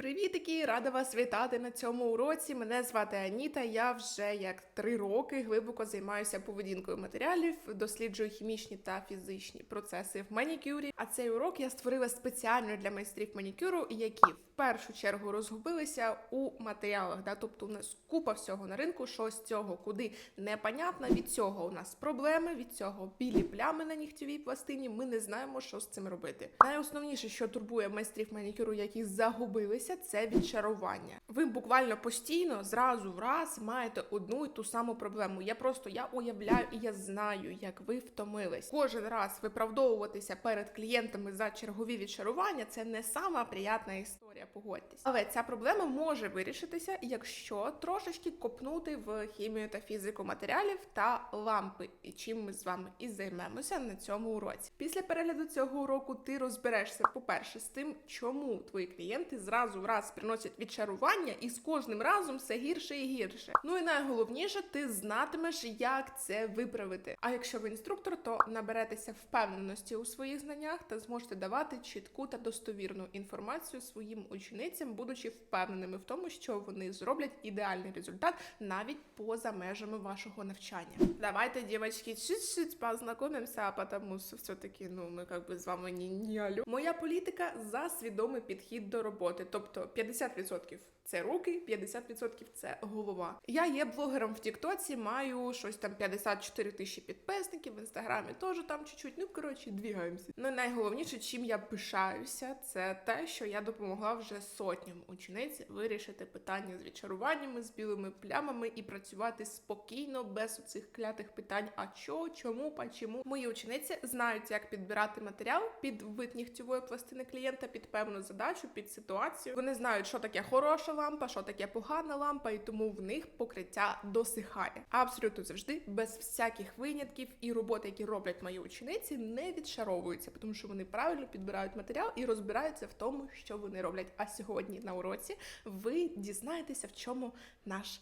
Привітики! Рада вас вітати на цьому уроці. Мене звати Аніта. Я вже як три роки глибоко займаюся поведінкою матеріалів, досліджую хімічні та фізичні процеси в манікюрі. А цей урок я створила спеціально для майстрів манікюру, які в першу чергу розгубилися у матеріалах. Да? Тобто у нас купа всього на ринку, що з цього куди непонятно. Від цього у нас проблеми, від цього білі плями на нігтєвій пластині. Ми не знаємо, що з цим робити. Найосновніше, що турбує майстрів манікюру, які загубилися, це відчарування. Ви буквально постійно зразу в раз маєте одну і ту саму проблему. Я просто я уявляю і я знаю, як ви втомились. Кожен раз виправдовуватися перед клієнтами за чергові відчарування це не сама приятна історія. Погодьтесь, але ця проблема може вирішитися, якщо трошечки копнути в хімію та фізику матеріалів та лампи, і чим ми з вами і займемося на цьому уроці. Після перегляду цього уроку ти розберешся, по-перше, з тим, чому твої клієнти зразу в раз приносять відчарування, і з кожним разом все гірше і гірше. Ну і найголовніше, ти знатимеш, як це виправити. А якщо ви інструктор, то наберетеся впевненості у своїх знаннях та зможете давати чітку та достовірну інформацію своїм ученицям, будучи впевненими в тому, що вони зроблять ідеальний результат навіть поза межами вашого навчання. Давайте, девочки, чуть-чуть познакомимся, а потому що все-таки ну ми как би з вами не, не алю. Моя політика за свідомий підхід до роботи, тобто 50% це руки, 50% це голова. Я є блогером в Тіктоці, маю щось там 54 тисячі підписників, в інстаграмі теж там чуть-чуть. Ну коротше, двігаємося. Ну найголовніше, чим я пишаюся, це те, що я допомогла вже сотням учениць вирішити питання з відчаруваннями, з білими плямами і працювати спокійно, без цих клятих питань. А чо, чому, почому. Мої учениці знають, як підбирати матеріал під вид нігтєвої пластини клієнта, під певну задачу, під ситуацію. Вони знають, що таке хороша лампа, що таке погана лампа, і тому в них покриття досихає. Абсолютно завжди, без всяких винятків, і роботи, які роблять мої учениці, не відшаровуються, тому що вони правильно підбирають матеріал і розбираються в тому, що вони роблять. А сьогодні на уроці ви дізнаєтеся, в чому наш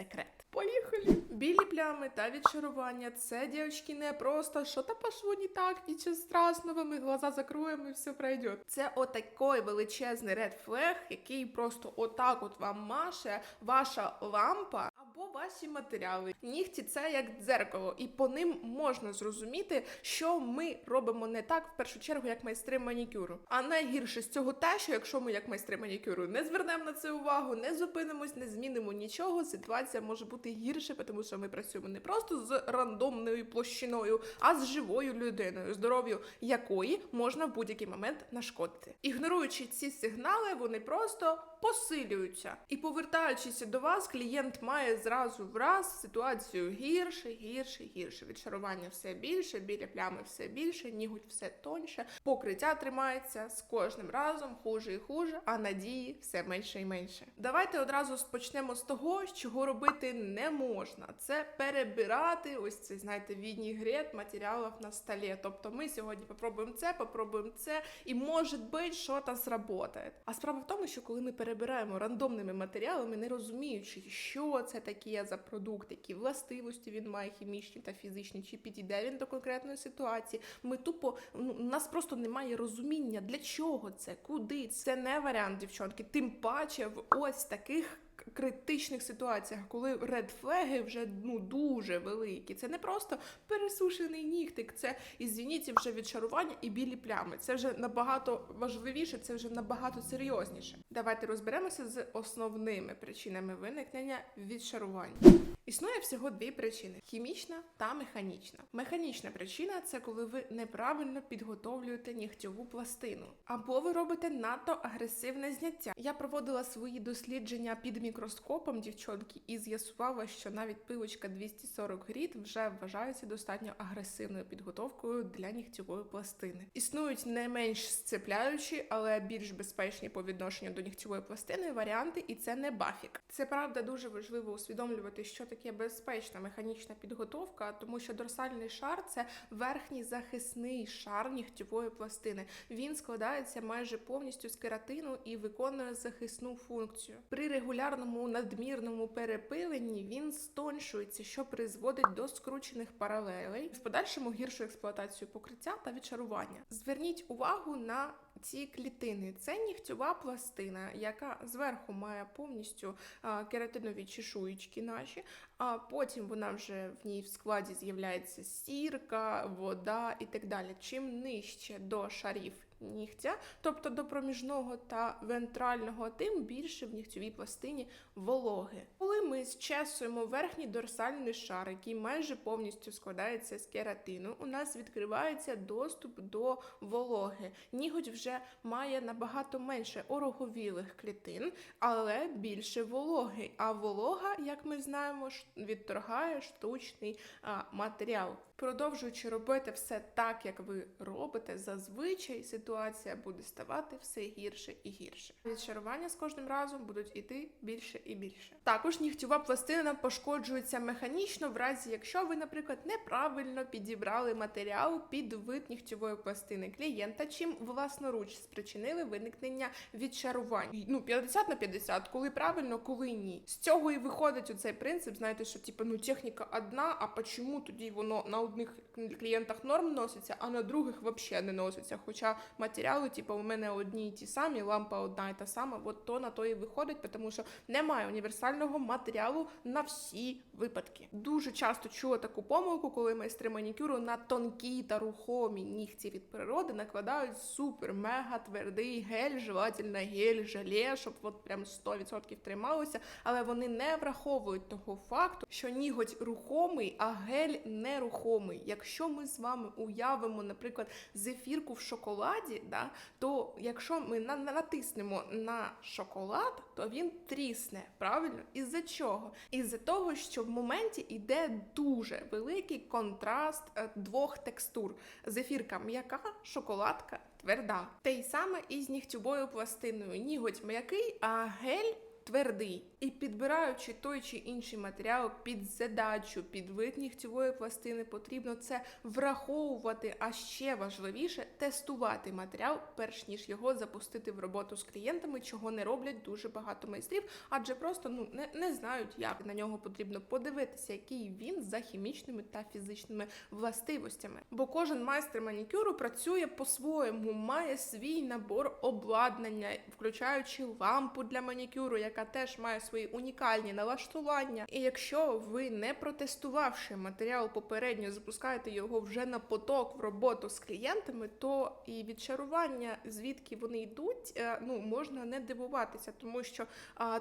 секрет. Поїхали! Білі плями та відчарування це, дівчатки, не просто що та пошло не так, нічого страшного, ми глаза закроємо і все пройде. Це отакий величезний ред флег, який просто отак от вам маше ваша лампа. Ваші матеріали. Нігті це як дзеркало, і по ним можна зрозуміти, що ми робимо не так в першу чергу, як майстри манікюру. А найгірше з цього те, що якщо ми, як майстри манікюру, не звернемо на це увагу, не зупинимось, не змінимо нічого, ситуація може бути гірше, тому що ми працюємо не просто з рандомною площиною, а з живою людиною, здоров'ю якої можна в будь-який момент нашкодити. Ігноруючи ці сигнали, вони просто посилюються. І повертаючись до вас, клієнт має зразу враз ситуацію гірше, гірше, гірше. Відшарування все більше, біля плями все більше, нігуть все тоньше, покриття тримається з кожним разом хуже і хуже, а надії все менше і менше. Давайте одразу почнемо з того, чого робити не можна. Це перебирати ось цей, знаєте, вінігрет матеріалів на столі. Тобто ми сьогодні попробуємо це, попробуємо це, і може бути, що то сработає. А справа в тому, що коли ми перебираємо рандомними матеріалами, не розуміючи, що це таке за продукт, які властивості він має хімічні та фізичні, чи підійде він до конкретної ситуації. Ми тупо ну, у нас просто немає розуміння, для чого це, куди це не варіант, дівчонки. Тим паче в ось таких. Критичних ситуаціях, коли редфлеги вже ну дуже великі. Це не просто пересушений нігтик, це ізвініться вже відчарування і білі плями. Це вже набагато важливіше, це вже набагато серйозніше. Давайте розберемося з основними причинами виникнення відчарувань. Існує всього дві причини: хімічна та механічна. Механічна причина це коли ви неправильно підготовлюєте нігтьову пластину, або ви робите надто агресивне зняття. Я проводила свої дослідження під мікроскопом дівчонки і з'ясувала, що навіть пилочка 240 гріт вже вважається достатньо агресивною підготовкою для нігтьової пластини. Існують не менш сцепляючі, але більш безпечні по відношенню до нігтьової пластини варіанти, і це не бафік. Це правда дуже важливо усвідомлювати, що таке безпечна механічна підготовка, тому що дорсальний шар це верхній захисний шар нігтєвої пластини. Він складається майже повністю з кератину і виконує захисну функцію. При регулярному надмірному перепиленні він стоншується, що призводить до скручених паралелей, в подальшому гіршу експлуатацію покриття та відчарування. Зверніть увагу на ці клітини це нігтьова пластина, яка зверху має повністю кератинові чешуєчки наші, а потім вона вже в ній в складі з'являється сірка, вода і так далі. Чим нижче до шарів нігтя, тобто до проміжного та вентрального, тим більше в нігтьовій пластині вологи. Коли ми зчесуємо верхній дорсальний шар, який майже повністю складається з кератину, у нас відкривається доступ до вологи. Ніготь вже має набагато менше ороговілих клітин, але більше вологи. А волога, як ми знаємо, відторгає штучний матеріал. Продовжуючи робити все так, як ви робите, зазвичай ситуація буде ставати все гірше і гірше. Відшарування з кожним разом будуть іти більше і більше. Також нігтєва пластина пошкоджується механічно, в разі якщо ви, наприклад, неправильно підібрали матеріал під вид нігтєвої пластини клієнта, чим власноруч спричинили виникнення відшарувань. Ну 50 на 50, коли правильно, коли ні. З цього і виходить оцей принцип, знаєте, що типу, ну техніка одна, а почому тоді воно на одних клієнтах норм носиться, а на других взагалі не носиться. Хоча матеріали, типу, у мене одні і ті самі, лампа одна і та сама, от то на то і виходить, тому що немає універсального матеріалу на всі випадки. Дуже часто чула таку помилку, коли майстри манікюру на тонкі та рухомі нігті від природи накладають супер мега твердий гель, желательно гель, желе, щоб от прям 100% трималося, але вони не враховують того факту, що ніготь рухомий, а гель нерухомий. Якщо ми з вами уявимо, наприклад, зефірку в шоколаді, да, то якщо ми на- на- натиснемо на шоколад, то він трісне. Правильно? Із-за чого? Із-за того, що в моменті йде дуже великий контраст е, двох текстур: зефірка м'яка, шоколадка тверда. Те й саме і з пластиною. Ніготь м'який, а гель. Твердий і підбираючи той чи інший матеріал під задачу, під вид нігтєвої пластини, потрібно це враховувати, а ще важливіше тестувати матеріал, перш ніж його запустити в роботу з клієнтами, чого не роблять дуже багато майстрів, адже просто ну не, не знають, як на нього потрібно подивитися, який він за хімічними та фізичними властивостями. Бо кожен майстер манікюру працює по-своєму, має свій набор обладнання, включаючи лампу для манікюру, яка теж має свої унікальні налаштування. І якщо ви не протестувавши матеріал попередньо, запускаєте його вже на поток в роботу з клієнтами, то і відчарування, звідки вони йдуть, е, ну можна не дивуватися, тому що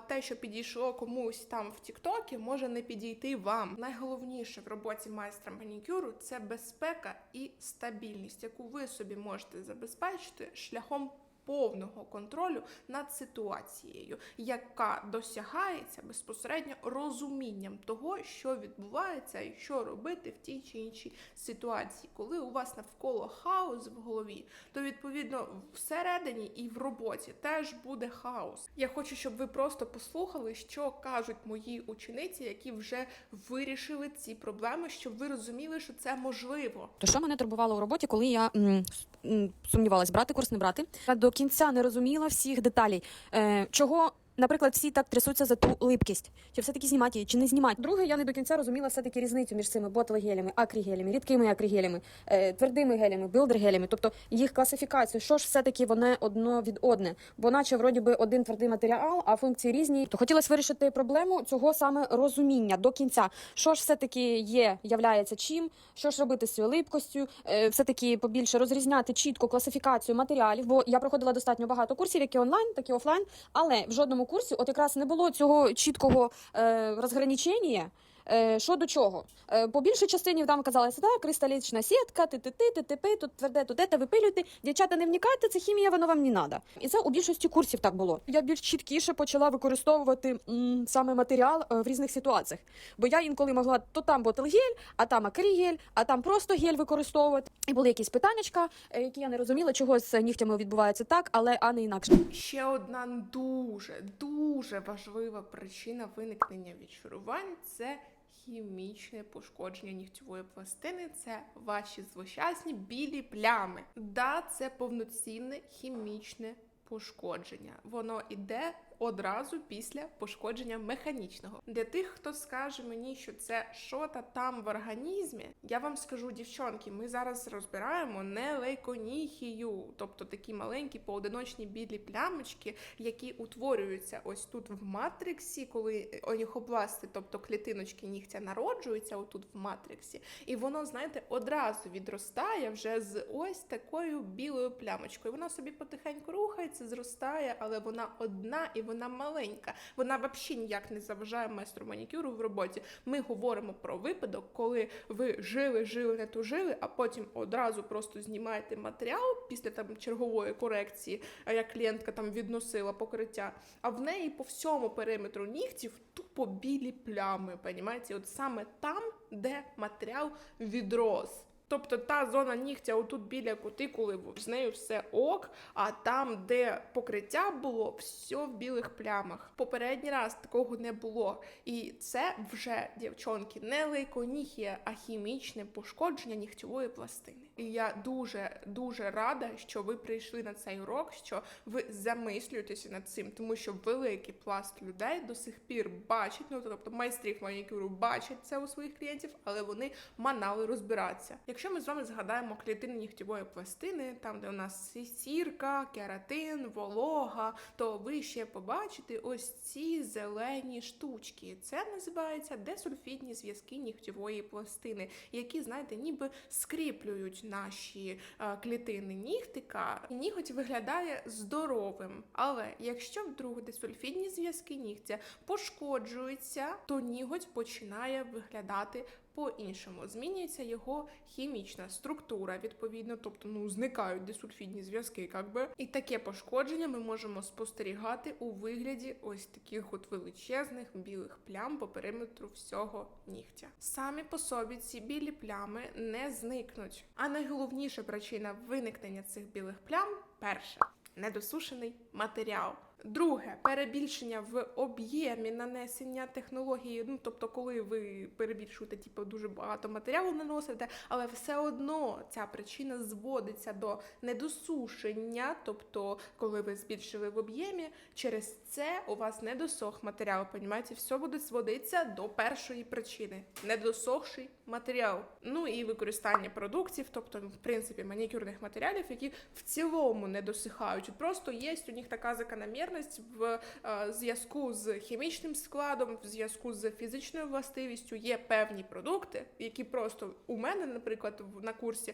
те, що підійшло комусь там в Тіктокі, може не підійти вам. Найголовніше в роботі майстра манікюру це безпека і стабільність, яку ви собі можете забезпечити шляхом. Повного контролю над ситуацією, яка досягається безпосередньо розумінням того, що відбувається і що робити в тій чи іншій ситуації. Коли у вас навколо хаос в голові, то відповідно всередині і в роботі теж буде хаос. Я хочу, щоб ви просто послухали, що кажуть мої учениці, які вже вирішили ці проблеми, щоб ви розуміли, що це можливо. То що мене турбувало у роботі, коли я сумнівалась, брати курс, не брати? До кінця не розуміла всіх деталей. Е, чого, наприклад, всі так трясуться за ту липкість? Чи все-таки знімати її, чи не знімати? Друге, я не до кінця розуміла все-таки різницю між цими ботл-гелями, акрігелями, рідкими акрігелями, е, твердими гелями, білдер-гелями, тобто їх класифікацію, що ж все-таки вони одно від одне. Бо наче вроді би один твердий матеріал, а функції різні. То хотілося вирішити проблему цього саме розуміння до кінця. Що ж все-таки є, являється чим, що ж робити з цією липкостю, е, все-таки побільше розрізняти чітко класифікацію матеріалів, бо я проходила достатньо багато курсів, які онлайн, так і офлайн, але в жодному курсі от якраз не було цього чіткого е, розграничення. Е, Що до чого? Е, По більшій частині там казалося, так, кристалічна сітка, ти-ти-ти, ти-ти-пи, тут тверде, тут те, випилюйте. Дівчата, не вникайте, це хімія, воно вам не треба. І це у більшості курсів так було. Я більш чіткіше почала використовувати м, саме матеріал е, в різних ситуаціях. Бо я інколи могла то там ботл-гель, а там акригель, а там просто гель використовувати. І були якісь питаннячка, які я не розуміла, чого з нігтями відбувається так, але а не інакше. Ще одна дуже дуже важлива причина виникнення відшарувань це хімічне пошкодження нігтєвої пластини. Це ваші злощасні білі плями. Да, це повноцінне хімічне пошкодження. Воно іде одразу після пошкодження механічного. Для тих, хто скаже мені, що це що-то там в організмі, я вам скажу, дівчонки, ми зараз розбираємо не лейконіхію, тобто такі маленькі поодиночні білі плямочки, які утворюються ось тут в матриксі, коли оніхопласти, тобто клітиночки нігтя народжуються отут в матриксі, і воно, знаєте, одразу відростає вже з ось такою білою плямочкою. Вона собі потихеньку рухається, зростає, але вона одна і вона маленька. Вона взагалі ніяк не заважає майстру манікюру в роботі. Ми говоримо про випадок, коли ви жили, жили, не тужили, а потім одразу просто знімаєте матеріал після там чергової корекції, а як клієнтка там відносила покриття, а в неї по всьому периметру нігтів тупо білі плями. Понімаєте? От саме там, де матеріал відрос. Тобто та зона нігтя отут біля кутикули, з нею все ок, а там, де покриття було, все в білих плямах. Попередній раз такого не було. І це вже, дівчонки, не лейконіхія, а хімічне пошкодження нігтєвої пластини. І я дуже дуже рада, що ви прийшли на цей урок, що ви замислюєтеся над цим, тому що великий пласт людей до сих пір бачать, ну тобто майстрів манікюру бачать це у своїх клієнтів, але вони манали розбиратися. Якщо ми з вами згадаємо клітини нігтєвої пластини, там де у нас сірка, кератин, волога, то ви ще побачите ось ці зелені штучки. Це називається десульфідні зв'язки нігтєвої пластини, які, знаєте, ніби скріплюють наші е, клітини нігтика, і ніготь виглядає здоровим. Але якщо вдруг десульфідні зв'язки нігтя пошкоджуються, то ніготь починає виглядати по-іншому. Змінюється його хімічна структура, відповідно, тобто ну зникають дисульфідні зв'язки, як би. І таке пошкодження ми можемо спостерігати у вигляді ось таких от величезних білих плям по периметру всього нігтя. Самі по собі ці білі плями не зникнуть. А найголовніша причина виникнення цих білих плям перша недосушений матеріал. Друге перебільшення в об'ємі нанесення технології. Ну тобто, коли ви перебільшуєте, типу, дуже багато матеріалу наносите, але все одно ця причина зводиться до недосушення. Тобто, коли ви збільшили в об'ємі, через це у вас не досох матеріал. Понімаєте, все буде зводитися до першої причини недосохший матеріал. Ну і використання продуктів, тобто, в принципі, манікюрних матеріалів, які в цілому не досихають. Просто є у них така закономірність в е, зв'язку з хімічним складом, в зв'язку з фізичною властивістю. Є певні продукти, які просто у мене, наприклад, на курсі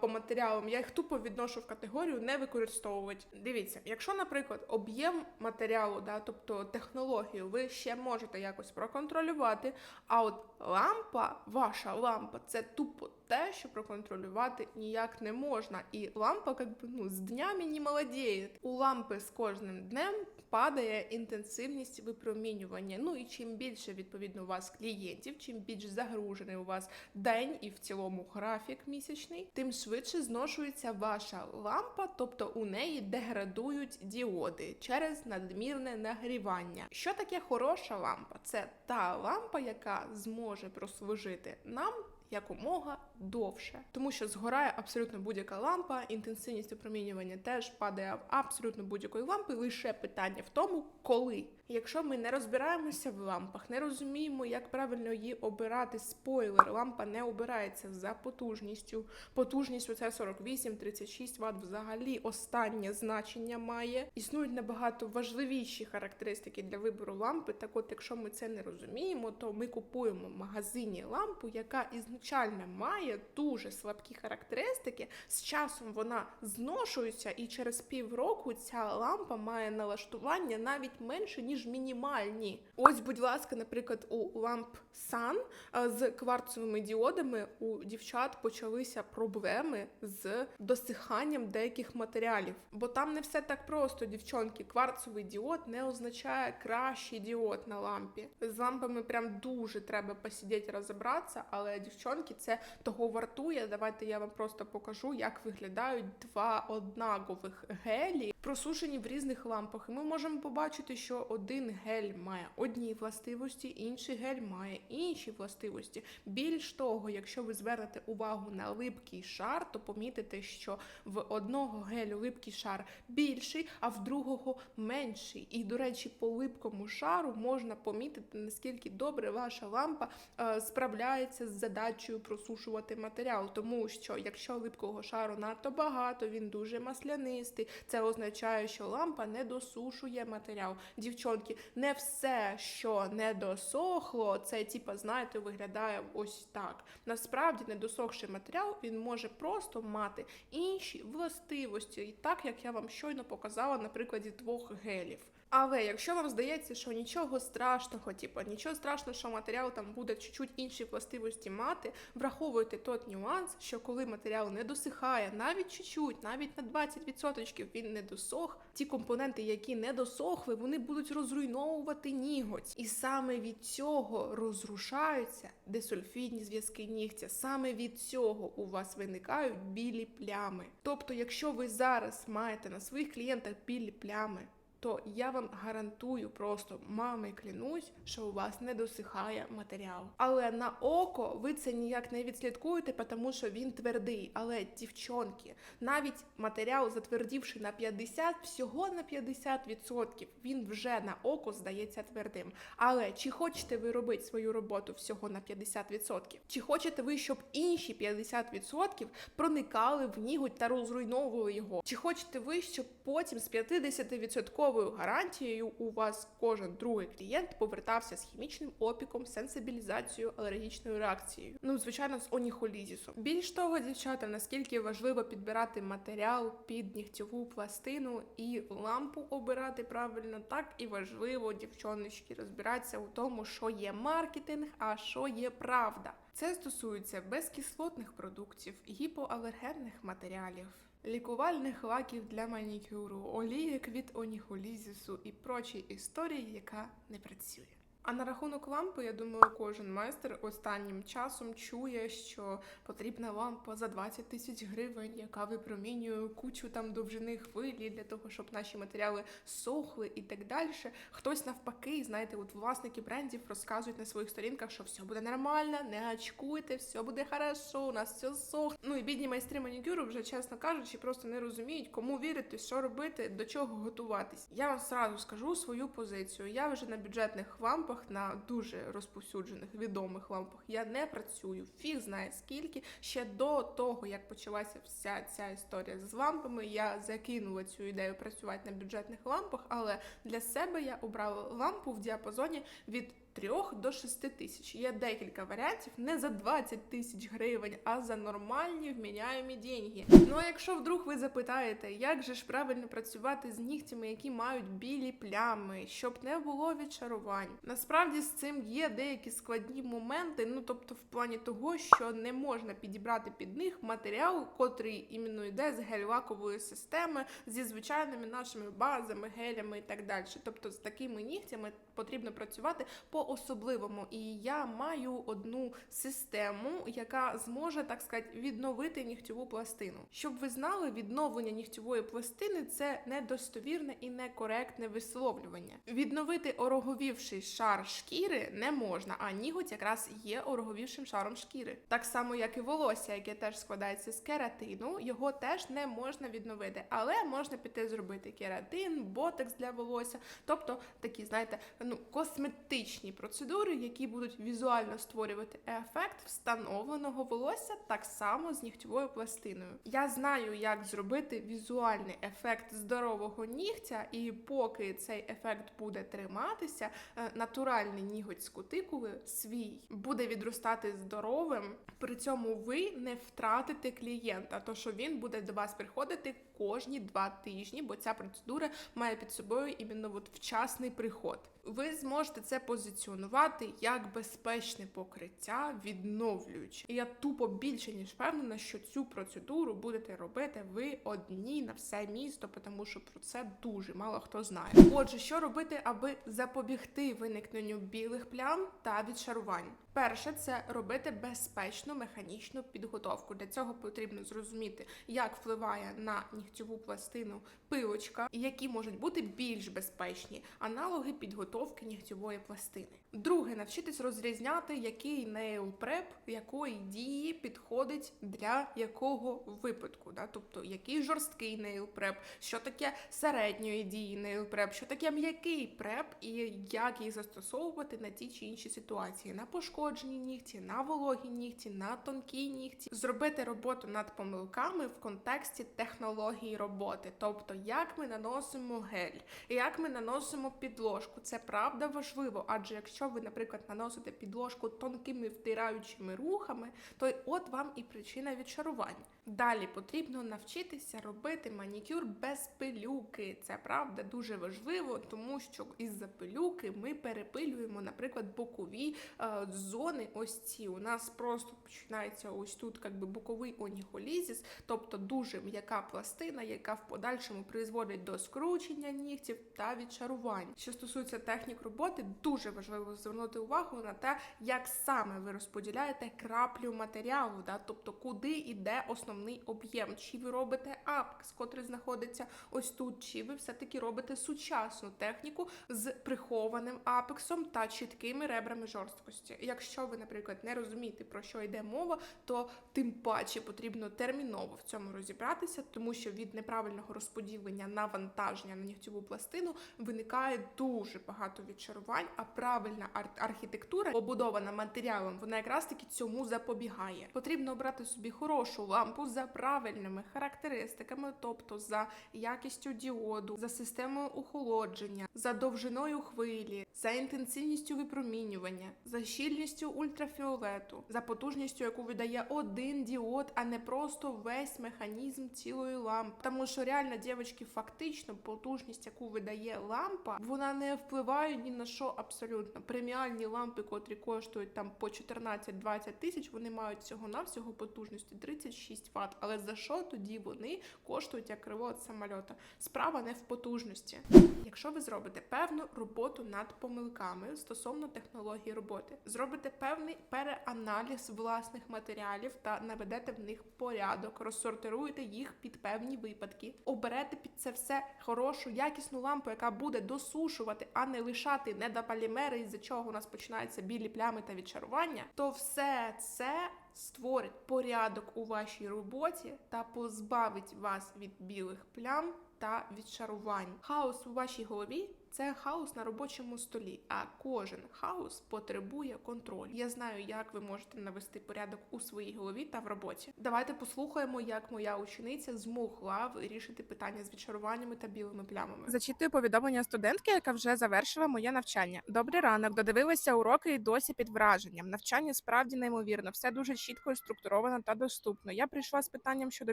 по матеріалам, я їх тупо відношу в категорію не використовувати. Дивіться, якщо, наприклад, об'єм матеріалу, да, тобто технологію, ви ще можете якось проконтролювати, а от лампа, ваша лампа, це тупо те, що проконтролювати ніяк не можна. І лампа, як би, ну, з днями не молодіє. У лампи з кожним днем падає інтенсивність випромінювання. Ну і чим більше відповідно у вас клієнтів, чим більш загружений у вас день і в цілому графік місячний, тим швидше зношується ваша лампа, тобто у неї деградують діоди через надмірне нагрівання. Що таке хороша лампа? Це та лампа, яка зможе прослужити нам. Якомога довше, тому що згорає абсолютно будь-яка лампа, інтенсивність опромінювання теж падає в абсолютно будь-якої лампи. Лише питання в тому, коли. Якщо ми не розбираємося в лампах, не розуміємо, як правильно її обирати. Спойлер, лампа не обирається за потужністю. Потужність оце 48-36 Вт взагалі останнє значення має. Існують набагато важливіші характеристики для вибору лампи. Так от, якщо ми це не розуміємо, то ми купуємо в магазині лампу, яка ізначально має дуже слабкі характеристики. З часом вона зношується, і через півроку ця лампа має налаштування навіть менше ніж мінімальні. Ось, будь ласка, наприклад, у ламп Sun е, з кварцовими діодами у дівчат почалися проблеми з досиханням деяких матеріалів, бо там не все так просто, дівчонки. Кварцовий діод не означає кращий діод на лампі. З лампами прям дуже треба посидіти, розібратися, але дівчонки, це того вартує. Давайте я вам просто покажу, як виглядають два однакових гелі просушені в різних лампах. І ми можемо побачити, що один гель має одні властивості, інший гель має інші властивості. Більш того, якщо ви звернете увагу на липкий шар, то помітите, що в одного гелю липкий шар більший, а в другого менший. І, до речі, по липкому шару можна помітити, наскільки добре ваша лампа е, справляється з задачею просушувати матеріал. Тому що якщо липкого шару надто багато, він дуже маслянистий. Це означає, що лампа не досушує матеріал. Дівчонки, не все, що не досохло, це типа, знаєте, виглядає ось так. Насправді, недосохший матеріал він може просто мати інші властивості, і так як я вам щойно показала на прикладі двох гелів. Але якщо вам здається, що нічого страшного, типу, нічого страшного, що матеріал там буде чуть-чуть інші властивості мати, враховуйте тот нюанс, що коли матеріал не досихає, навіть чуть-чуть, навіть на 20% він не досох, ті компоненти, які не досохли, вони будуть розруйновувати ніготь. І саме від цього розрушаються десульфідні зв'язки нігтя. Саме від цього у вас виникають білі плями. Тобто, якщо ви зараз маєте на своїх клієнтах білі плями, то я вам гарантую просто мами клянусь, що у вас не досихає матеріал. Але на око ви це ніяк не відслідкуєте, тому що він твердий. Але дівчонки, навіть матеріал, затвердівши на 50, всього на 50%, він вже на око здається твердим. Але чи хочете ви робити свою роботу всього на 50%? Чи хочете ви, щоб інші 50% проникали в ніготь та розруйновували його? Чи хочете ви, щоб потім з 50% гарантією у вас кожен другий клієнт повертався з хімічним опіком, сенсибілізацією, алергічною реакцією? Ну, звичайно, з оніхолізісом. Більш того, дівчата, наскільки важливо підбирати матеріал під нігтєву пластину і лампу обирати правильно, так і важливо, дівчоночки, розбиратися у тому, що є маркетинг, а що є правда. Це стосується безкислотних продуктів, гіпоалергенних матеріалів. Лікувальних лаків для манікюру, олійок від оніхолізісу і прочі історії, яка не працює. А на рахунок лампи, я думаю, кожен майстер останнім часом чує, що потрібна лампа за 20 тисяч гривень, яка випромінює кучу там довжини хвилі для того, щоб наші матеріали сохли і так далі. Хтось навпаки, знаєте, от власники брендів розказують на своїх сторінках, що все буде нормально, не очкуйте, все буде хорошо, у нас все сохне. Ну і бідні майстри манікюру вже чесно кажучи, просто не розуміють, кому вірити, що робити, до чого готуватись. Я вам сразу скажу свою позицію. Я вже на бюджетних лампах, на дуже розповсюджених відомих лампах, я не працюю. Фіг знає скільки. Ще до того, як почалася вся ця історія з лампами, я закинула цю ідею працювати на бюджетних лампах, але для себе я обрала лампу в діапазоні від 3 до 6 тисяч. Є декілька варіантів не за 20 тисяч гривень, а за нормальні вміняємі деньги. Ну а якщо вдруг ви запитаєте, як же ж правильно працювати з нігтями, які мають білі плями, щоб не було відчарувань. Насправді з цим є деякі складні моменти. Ну тобто, в плані того, що не можна підібрати під них матеріал, котрий іменно йде з гель-лакової системи, зі звичайними нашими базами, гелями і так далі. Тобто з такими нігтями потрібно працювати по особливому. І я маю одну систему, яка зможе, так сказати, відновити нігтєву пластину. Щоб ви знали, відновлення нігтєвої пластини це недостовірне і некоректне висловлювання. Відновити ороговівший шар шкіри не можна, а ніготь якраз є ороговівшим шаром шкіри. Так само, як і волосся, яке теж складається з кератину, його теж не можна відновити, але можна піти зробити кератин, ботекс для волосся, тобто такі, знаєте, ну косметичні процедури, які будуть візуально створювати ефект встановленого волосся так само з нігтєвою пластиною. Я знаю, як зробити візуальний ефект здорового нігтя, і поки цей ефект буде триматися, е, натуральний ніготь з кутикули свій буде відростати здоровим. При цьому ви не втратите клієнта, то що він буде до вас приходити кожні два тижні, бо ця процедура має під собою іменно от вчасний приход. Ви зможете це позиціонувати як безпечне покриття, відновлюючи. І я тупо більше ніж впевнена, що цю процедуру будете робити ви одні на все місто, тому що про це дуже мало хто знає. Отже, що робити, аби запобігти виникненню білих плям та відшарувань? Перше, це робити безпечну механічну підготовку. Для цього потрібно зрозуміти, як впливає на нігтєву пластину пилочка, і які можуть бути більш безпечні аналоги підготовки нігтєвої пластини. Друге, навчитись розрізняти, який нейл преп якої дії підходить для якого випадку. Да? Тобто, який жорсткий нейл преп, що таке середньої дії нейл преп, що таке м'який преп, і як їх застосовувати на ті чи інші ситуації, на пошкоджені нігті, на вологі нігті, на тонкі нігті, зробити роботу над помилками в контексті технології роботи, тобто як ми наносимо гель, як ми наносимо підложку. Це правда важливо, адже якщо ви, наприклад, наносите підложку тонкими втираючими рухами, то от вам і причина відшарувань. Далі потрібно навчитися робити манікюр без пилюки. Це правда дуже важливо, тому що із-за пилюки ми перепилюємо, наприклад, бокові е, зони. Ось ці у нас просто починається ось тут, якби боковий оніголізіс, тобто дуже м'яка пластина, яка в подальшому призводить до скручення нігтів та відшарувань. Що стосується технік роботи, дуже важливо звернути увагу на те, як саме ви розподіляєте краплю матеріалу, да? тобто куди йде основний об'єм. Чи ви робите апекс, котрий знаходиться ось тут, чи ви все-таки робите сучасну техніку з прихованим апексом та чіткими ребрами жорсткості. Якщо ви, наприклад, не розумієте про що йде мова, то тим паче потрібно терміново в цьому розібратися, тому що від неправильного розподілення навантаження на нігтєву пластину виникає дуже багато відчарувань, а правильна ар- архітектура, побудована матеріалом, вона якраз таки цьому запобігає. Потрібно обрати собі хорошу лампу за правильними характеристиками, тобто за якістю діоду, за системою охолодження, за довжиною хвилі, за інтенсивністю випромінювання, за щільністю ультрафіолету, за потужністю, яку видає один діод, а не просто весь механізм цілої лампи. Тому що реально, дівчатки, фактично потужність, яку видає лампа, вона не впливає ні на що абсолютно. Преміальні лампи, котрі коштують там по 14-20 тисяч, вони мають всього навсього потужності 36 Вт. Але за що тоді вони коштують як крило від самольота? Справа не в потужності. Якщо ви зробите певну роботу над помилками стосовно технології роботи, зробите певний переаналіз власних матеріалів та наведете в них порядок, розсортируєте їх під певні випадки, оберете під це все хорошу, якісну лампу, яка буде досушувати, а не лишати недополімери, із-за чого у нас починаються білі плями та відчарування, то все це створить порядок у вашій роботі та позбавить вас від білих плям та відчарувань. Хаос у вашій голові це хаос на робочому столі, а кожен хаос потребує контролю. Я знаю, як ви можете навести порядок у своїй голові та в роботі. Давайте послухаємо, як моя учениця змогла вирішити питання з відчаруваннями та білими плямами. Зачитую повідомлення студентки, яка вже завершила моє навчання. Добрий ранок, додивилася уроки і досі під враженням. Навчання справді неймовірно, все дуже чітко і структуровано та доступно. Я прийшла з питанням щодо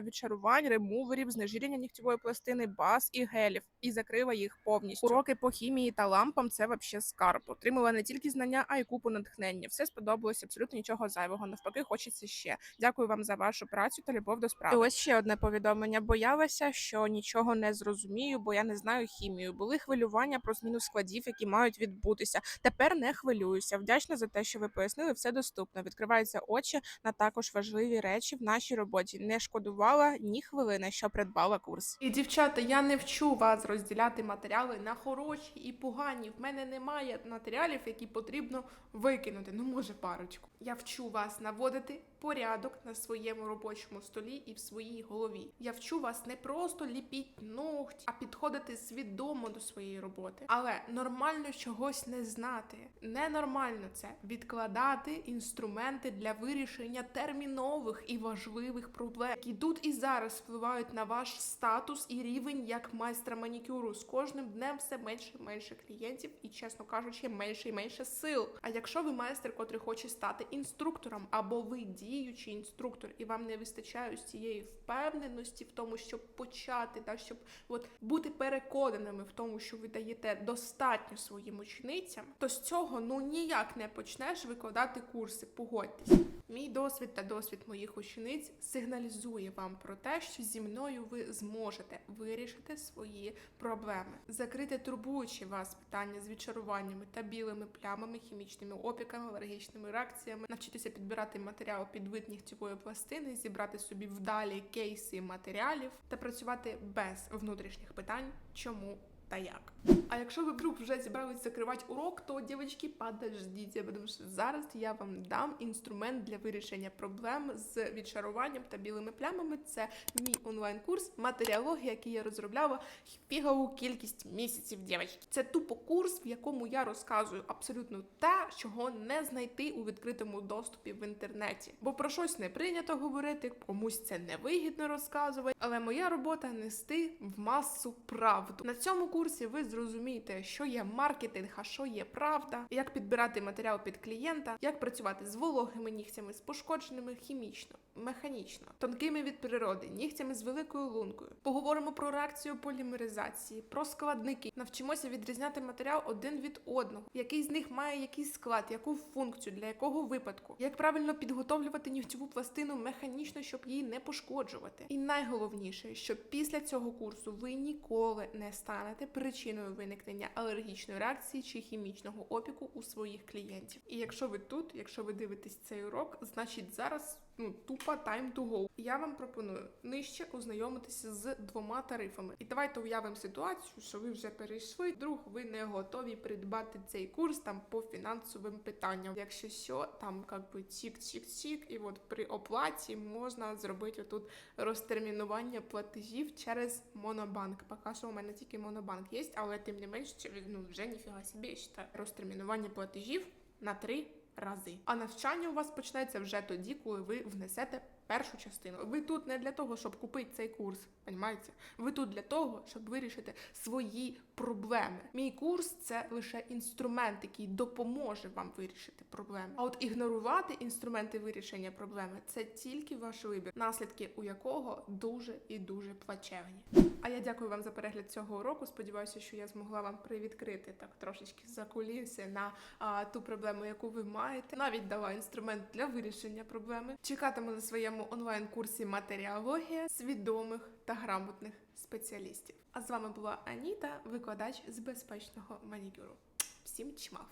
відчарувань, ремуверів, знежирення нігтєвої пластини, баз і гелів і закрила їх повністю. Уроки по хімії та лампам це вообще скарб. Отримала не тільки знання, а й купу натхнення. Все сподобалось, абсолютно нічого зайвого. Навпаки, хочеться ще. Дякую вам за вашу працю та любов до справи. І ось ще одне повідомлення. Боялася, що нічого не зрозумію, бо я не знаю хімію. Були хвилювання про зміну складів, які мають відбутися. Тепер не хвилююся. Вдячна за те, що ви пояснили. Все доступно. Відкриваються очі на також важливі речі в нашій роботі. Не шкодувала ні хвилини, що придбала курс. І дівчата, я не вчу вас розділяти матеріали на хороші і погані. В мене немає матеріалів, які потрібно викинути. Ну, може, парочку. Я вчу вас наводити порядок на своєму робочому столі і в своїй голові. Я вчу вас не просто ліпіть ногті, а підходити свідомо до своєї роботи. Але нормально чогось не знати. Ненормально це відкладати інструменти для вирішення термінових і важливих проблем, які тут і зараз впливають на ваш статус і рівень як майстра манікюру. З кожним днем все менше менше менше клієнтів і, чесно кажучи, менше і менше сил. А якщо ви майстер, котрий хоче стати інструктором, або ви діючий інструктор, і вам не вистачає ось цієї впевненості в тому, щоб почати, та щоб от бути переконаними в тому, що ви даєте достатньо своїм ученицям, то з цього ну ніяк не почнеш викладати курси. Погодьтесь. Мій досвід та досвід моїх учениць сигналізує вам про те, що зі мною ви зможете вирішити свої проблеми, закрити турбуючі вас питання з відчаруваннями та білими плямами, хімічними опіками, алергічними реакціями, навчитися підбирати матеріал під вид нігтєвої пластини, зібрати собі вдалі кейси матеріалів та працювати без внутрішніх питань, чому та як. А якщо ви вдруг вже зібрались закривати урок, то дівчатки, подождіть, тому що зараз я вам дам інструмент для вирішення проблем з відшаруванням та білими плямами. Це мій онлайн-курс матеріалогія, який я розробляла фігову кількість місяців. Дівчатки. Це тупо курс, в якому я розказую абсолютно те, чого не знайти у відкритому доступі в інтернеті. Бо про щось не прийнято говорити, комусь це невигідно розказувати. Але моя робота нести в масу правду. На цьому курсі ви зрозумієте, що є маркетинг, а що є правда, як підбирати матеріал під клієнта, як працювати з вологими нігтями, з пошкодженими хімічно, механічно, тонкими від природи, нігтями з великою лункою. Поговоримо про реакцію полімеризації, про складники. Навчимося відрізняти матеріал один від одного, який з них має який склад, яку функцію, для якого випадку, як правильно підготовлювати нігтєву пластину механічно, щоб її не пошкоджувати. І найголовніше, що після цього курсу ви ніколи не станете причиною виникнення алергічної реакції чи хімічного опіку у своїх клієнтів. І якщо ви тут, якщо ви дивитесь цей урок, значить зараз ну тупо time to go. Я вам пропоную нижче ознайомитися з двома тарифами. І давайте уявимо ситуацію, що ви вже перейшли. Вдруг ви не готові придбати цей курс там по фінансовим питанням. Якщо що, там як би цік-цік-цік, і от при оплаті можна зробити тут розтермінування платежів через монобанк. Поки що у мене тільки монобанк є, але тим не менш, ну вже ніфіга собі ще розтермінування платежів на три рази. А навчання у вас почнеться вже тоді, коли ви внесете першу частину. Ви тут не для того, щоб купити цей курс, понімаєте? Ви тут для того, щоб вирішити свої проблеми. Мій курс це лише інструмент, який допоможе вам вирішити проблеми. А от ігнорувати інструменти вирішення проблеми це тільки ваш вибір, наслідки у якого дуже і дуже плачевні. А я дякую вам за перегляд цього уроку. Сподіваюся, що я змогла вам привідкрити так трошечки за куліси на а, ту проблему, яку ви маєте. Навіть дала інструмент для вирішення проблеми. Чекатиму на своєму онлайн-курсі матеріалогія свідомих та грамотних спеціалістів. А з вами була Аніта, викладач з безпечного манікюру. Всім чмав!